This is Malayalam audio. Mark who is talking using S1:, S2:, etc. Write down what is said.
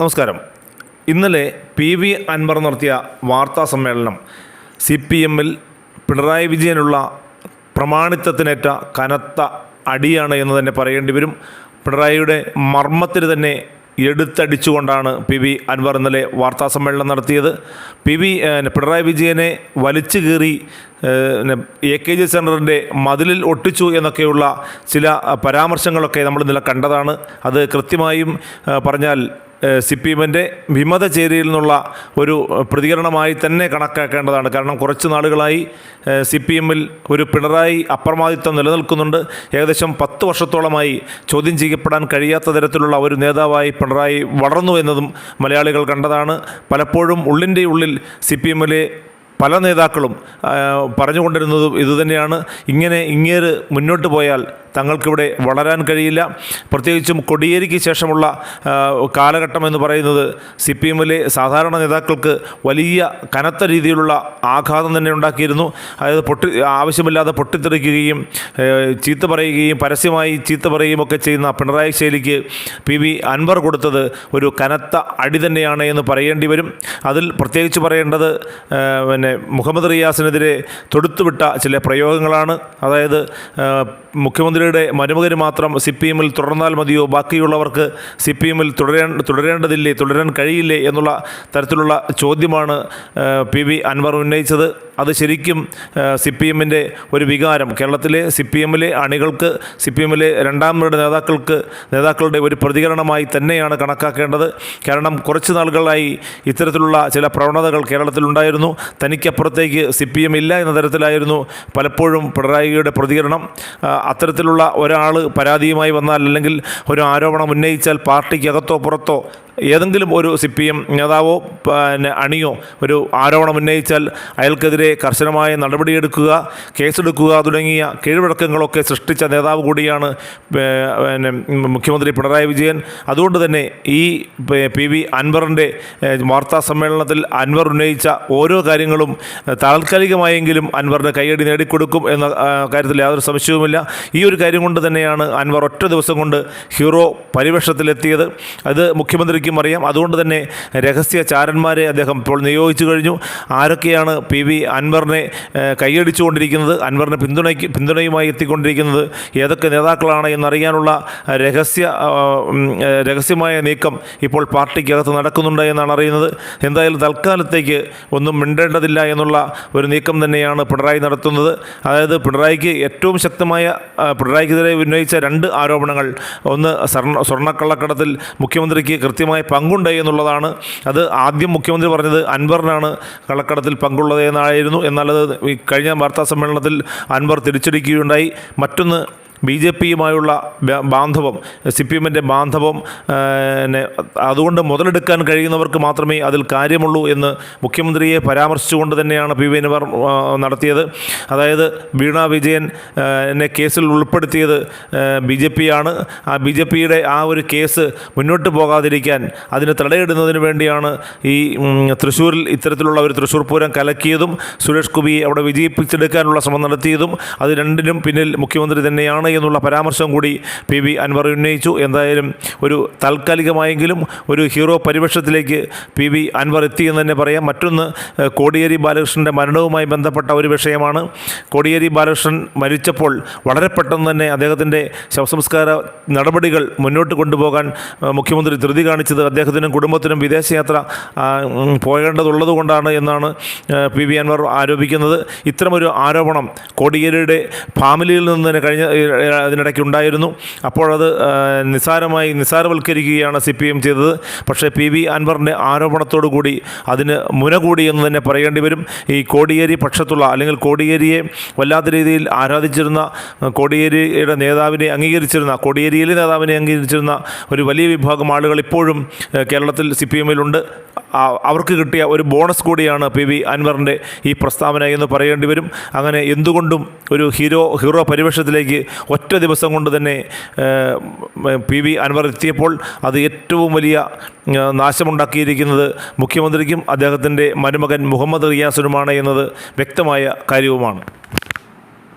S1: നമസ്കാരം. ഇന്നലെ പി വി അൻവർ നടത്തിയ വാർത്താ സമ്മേളനം സി പി എമ്മിൽ പിണറായി വിജയനുള്ള പ്രമാണിത്വത്തിനേറ്റ കനത്ത അടിയാണ് എന്ന് തന്നെ പറയേണ്ടി വരും. പിണറായിയുടെ മർമ്മത്തിന് തന്നെ എടുത്തടിച്ചുകൊണ്ടാണ് പി വി അൻവർ ഇന്നലെ വാർത്താ സമ്മേളനം നടത്തിയത്. പി വി പിണറായി വിജയനെ വലിച്ചു കീറി എ കെ ജി സെന്ററിന്റെ മതിലിൽ ഒട്ടിച്ചു എന്നൊക്കെയുള്ള ചില പരാമർശങ്ങളൊക്കെ നമ്മൾ ഇന്നലെ കണ്ടതാണ്. അത് കൃത്യമായും പറഞ്ഞാൽ സി പി എമ്മിന്റെ വിമത ചേരിയിൽ നിന്നുള്ള ഒരു പ്രതികരണമായി തന്നെ കണക്കാക്കേണ്ടതാണ്. കാരണം കുറച്ച് നാളുകളായി സി പി എമ്മിൽ ഒരു പിണറായി അപ്രമാദിത്വം നിലനിൽക്കുന്നുണ്ട്. ഏകദേശം പത്ത് വർഷത്തോളമായി ചോദ്യം ചെയ്യപ്പെടാൻ കഴിയാത്ത തരത്തിലുള്ള ഒരു നേതാവായി പിണറായി വളർന്നു എന്നതും മലയാളികൾ കണ്ടതാണ്. പലപ്പോഴും ഉള്ളിന്റെ ഉള്ളിൽ സി പി എമ്മിലെ പല നേതാക്കളും പറഞ്ഞുകൊണ്ടിരുന്നതും ഇതുതന്നെയാണ്. ഇങ്ങനെ ഇങ്ങേര് മുന്നോട്ട് പോയാൽ തങ്ങൾക്കിവിടെ വളരാൻ കഴിയില്ല. പ്രത്യേകിച്ചും കൊടിയേരിക്ക് ശേഷമുള്ള കാലഘട്ടം എന്ന് പറയുന്നത് സി പി എമ്മിലെ സാധാരണ നേതാക്കൾക്ക് വലിയ കനത്ത രീതിയിലുള്ള ആഘാതം തന്നെ ഉണ്ടാക്കിയിരുന്നു. അതായത് പൊട്ടി ആവശ്യമില്ലാതെ പൊട്ടിത്തെറിക്കുകയും ചീത്ത പറയുകയും പരസ്യമായി ചീത്ത പറയുകയും ഒക്കെ ചെയ്യുന്ന പിണറായി ശൈലിക്ക് പി വി അൻവർ കൊടുത്തത് ഒരു കനത്ത അടി തന്നെയാണ് എന്ന് പറയേണ്ടി വരും. അതിൽ പ്രത്യേകിച്ച് പറയേണ്ടത് ആ, പിന്നെ മുഹമ്മദ് റിയാസിനെതിരെ തൊടുത്തുവിട്ട ചില പ്രയോഗങ്ങളാണ്. അതായത് മുഖ്യമന്ത്രിയുടെ മരുമകന് മാത്രം സി പി എമ്മിൽ തുടർന്നാൽ മതിയോ? ബാക്കിയുള്ളവർക്ക് സി പി എമ്മിൽ തുടരേ തുടരേണ്ടതില്ലേ? തുടരാൻ കഴിയില്ലേ? എന്നുള്ള തരത്തിലുള്ള ചോദ്യമാണ് പി വി അൻവർ ഉന്നയിച്ചത്. അത് ശരിക്കും സി പി എമ്മിന്റെ ഒരു വികാരം. കേരളത്തിലെ സി പി എമ്മിലെ അണികൾക്ക് സി പി എമ്മിലെ രണ്ടാമരുടെ നേതാക്കൾക്ക് നേതാക്കളുടെ ഒരു പ്രതികരണമായി തന്നെയാണ് കണക്കാക്കേണ്ടത്. കാരണം കുറച്ച് നാളുകളായി ഇത്തരത്തിലുള്ള ചില പ്രവണതകൾ കേരളത്തിലുണ്ടായിരുന്നു തനിക്കപ്പുറത്തേക്ക് സി പി എം ഇല്ല എന്ന തരത്തിലായിരുന്നു പലപ്പോഴും പിണറായിയുടെ പ്രതികരണം. അത്തരത്തിലുള്ള ഒരാൾ പരാതിയുമായി വന്നാൽ അല്ലെങ്കിൽ ഒരു ആരോപണം ഉന്നയിച്ചാൽ പാർട്ടിക്കകത്തോ പുറത്തോ ഏതെങ്കിലും ഒരു സി പി എം നേതാവോ പിന്നെ അണിയോ ഒരു ആരോപണം ഉന്നയിച്ചാൽ അയാൾക്കെതിരെ കർശനമായ നടപടിയെടുക്കുക കേസെടുക്കുക തുടങ്ങിയ കീഴ്വഴക്കങ്ങളൊക്കെ സൃഷ്ടിച്ച നേതാവ് കൂടിയാണ് പിന്നെ മുഖ്യമന്ത്രി പിണറായി വിജയൻ. അതുകൊണ്ട് തന്നെ ഈ പേ- വി അൻവറിന്റെ വാർത്താ സമ്മേളനത്തിൽ അൻവർ ഉന്നയിച്ച ഓരോ കാര്യങ്ങളും താൽക്കാലികമായെങ്കിലും അൻവറിന് കൈയടി നേടിക്കൊടുക്കും എന്ന കാര്യത്തിൽ യാതൊരു സംശയവുമില്ല. ഈ ഒരു കാര്യം കൊണ്ട് തന്നെയാണ് അൻവർ ഒറ്റ ദിവസം കൊണ്ട് ഹീറോ പരിവേഷത്തിലെത്തിയത്. അത് മുഖ്യമന്ത്രിക്കും അറിയാം. അതുകൊണ്ട് തന്നെ രഹസ്യ ചാരന്മാരെ അദ്ദേഹം ഇപ്പോൾ നിയോഗിച്ചു കഴിഞ്ഞു. ആരൊക്കെയാണ് പി വി അൻവറിനെ കൈയടിച്ചുകൊണ്ടിരിക്കുന്നത് അൻവറിനെ പിന്തുണയ്ക്ക് പിന്തുണയുമായി എത്തിക്കൊണ്ടിരിക്കുന്നത് ഏതൊക്കെ നേതാക്കളാണ് എന്നറിയാനുള്ള രഹസ്യ രഹസ്യമായ നീക്കം ഇപ്പോൾ പാർട്ടിക്കകത്ത് നടക്കുന്നുണ്ട് എന്നാണ് അറിയുന്നത്. എന്തായാലും തൽക്കാലത്തേക്ക് ഒന്നും മിണ്ടേണ്ടതില്ല എന്നുള്ള ഒരു നീക്കം തന്നെയാണ് പിണറായി നടത്തുന്നത്. അതായത് പിണറായിക്ക് ഏറ്റവും ശക്തമായ പിണറായിക്കെതിരെ ഉന്നയിച്ച രണ്ട് ആരോപണങ്ങൾ. ഒന്ന് സ്വർണ സ്വർണക്കള്ളക്കടത്തിൽ മുഖ്യമന്ത്രിക്ക് കൃത്യമായ പങ്കുണ്ട് എന്നുള്ളതാണ്. അത് ആദ്യം മുഖ്യമന്ത്രി പറഞ്ഞത് അൻവറിനാണ് കള്ളക്കടത്തിൽ പങ്കുള്ളത് എന്നായിരുന്നു. എന്നാൽ അത് കഴിഞ്ഞ വാർത്താ സമ്മേളനത്തിൽ അൻവർ തിരിച്ചടിക്കുകയുണ്ടായി. മറ്റൊന്ന് ബി ജെ പിയുമായുള്ള ബാന്ധവം സി പി എമ്മിന്റെ ബാന്ധവം അതുകൊണ്ട് മുതലെടുക്കാൻ കഴിയുന്നവർക്ക് മാത്രമേ അതിൽ കാര്യമുള്ളൂ എന്ന് മുഖ്യമന്ത്രിയെ പരാമർശിച്ചുകൊണ്ട് തന്നെയാണ് പി വിനവർ നടത്തിയത്. അതായത് വീണ വിജയൻ എന്നെ കേസിൽ ഉൾപ്പെടുത്തിയത് ബി ജെ പി ആണ് ആ ബി ജെ പിയുടെ ആ ഒരു കേസ് മുന്നോട്ട് പോകാതിരിക്കാൻ അതിന് തടയിടുന്നതിന് വേണ്ടിയാണ് ഈ തൃശ്ശൂരിൽ ഇത്തരത്തിലുള്ള ഒരു തൃശ്ശൂർ പൂരം കലക്കിയതും സുരേഷ് ഗോപിയെ അവിടെ വിജയിപ്പിച്ചെടുക്കാനുള്ള ശ്രമം നടത്തിയതും അത് രണ്ടിനും പിന്നിൽ മുഖ്യമന്ത്രി തന്നെയാണ് എന്നുള്ള പരാമർശം കൂടി പി വി അൻവർ ഉന്നയിച്ചു. എന്തായാലും ഒരു താൽക്കാലികമായെങ്കിലും ഒരു ഹീറോ പരിവേഷത്തിലേക്ക് പി വി അൻവർ എത്തിയെന്ന് തന്നെ പറയാം. മറ്റൊന്ന് കോടിയേരി ബാലകൃഷ്ണന്റെ മരണവുമായി ബന്ധപ്പെട്ട ഒരു വിഷയമാണ്. കോടിയേരി ബാലകൃഷ്ണൻ മരിച്ചപ്പോൾ വളരെ പെട്ടെന്ന് തന്നെ അദ്ദേഹത്തിന്റെ ശവസംസ്കാര നടപടികൾ മുന്നോട്ട് കൊണ്ടുപോകാൻ മുഖ്യമന്ത്രി ധൃതി കാണിച്ചത് അദ്ദേഹത്തിനും കുടുംബത്തിനും വിദേശയാത്ര പോകേണ്ടതുള്ളത് കൊണ്ടാണ് എന്നാണ് പി വി അൻവർ ആരോപിക്കുന്നത്. ഇത്തരമൊരു ആരോപണം കോടിയേരിയുടെ ഫാമിലിയിൽ നിന്ന് തന്നെ കഴിഞ്ഞ അതിനിടയ്ക്ക് ഉണ്ടായിരുന്നു അപ്പോഴത് നിസ്സാരമായി നിസ്സാരവൽക്കരിക്കുകയാണ് സി പി എം ചെയ്തത്. പക്ഷേ പി വി അൻവറിന്റെ ആരോപണത്തോടു കൂടി അതിന് മുന കൂടി എന്ന് തന്നെ പറയേണ്ടി വരും. ഈ കോടിയേരി പക്ഷത്തുള്ള അല്ലെങ്കിൽ കോടിയേരിയെ വല്ലാത്ത രീതിയിൽ ആരാധിച്ചിരുന്ന കോടിയേരിയുടെ നേതാവിനെ അംഗീകരിച്ചിരുന്ന കോടിയേരിയിലെ നേതാവിനെ അംഗീകരിച്ചിരുന്ന ഒരു വലിയ വിഭാഗം ആളുകൾ ഇപ്പോഴും കേരളത്തിൽ സി പി എമ്മിലുണ്ട് അവർക്ക് കിട്ടിയ ഒരു ബോണസ് കൂടിയാണ് പി വി അൻവറിന്റെ ഈ പ്രസ്താവന എന്ന് പറയേണ്ടി വരും. അങ്ങനെ എന്തുകൊണ്ടും ഒരു ഹീറോ ഹീറോ പരിവേഷത്തിലേക്ക് ഒറ്റ ദിവസം കൊണ്ട് തന്നെ പി വി അൻവർ എത്തിയപ്പോൾ അത് ഏറ്റവും വലിയ നാശമുണ്ടാക്കിയിരിക്കുന്നത് മുഖ്യമന്ത്രിക്കും അദ്ദേഹത്തിന്റെ മരുമകൻ മുഹമ്മദ് റിയാസിനുമാണ് എന്നത് വ്യക്തമായ കാര്യവുമാണ്.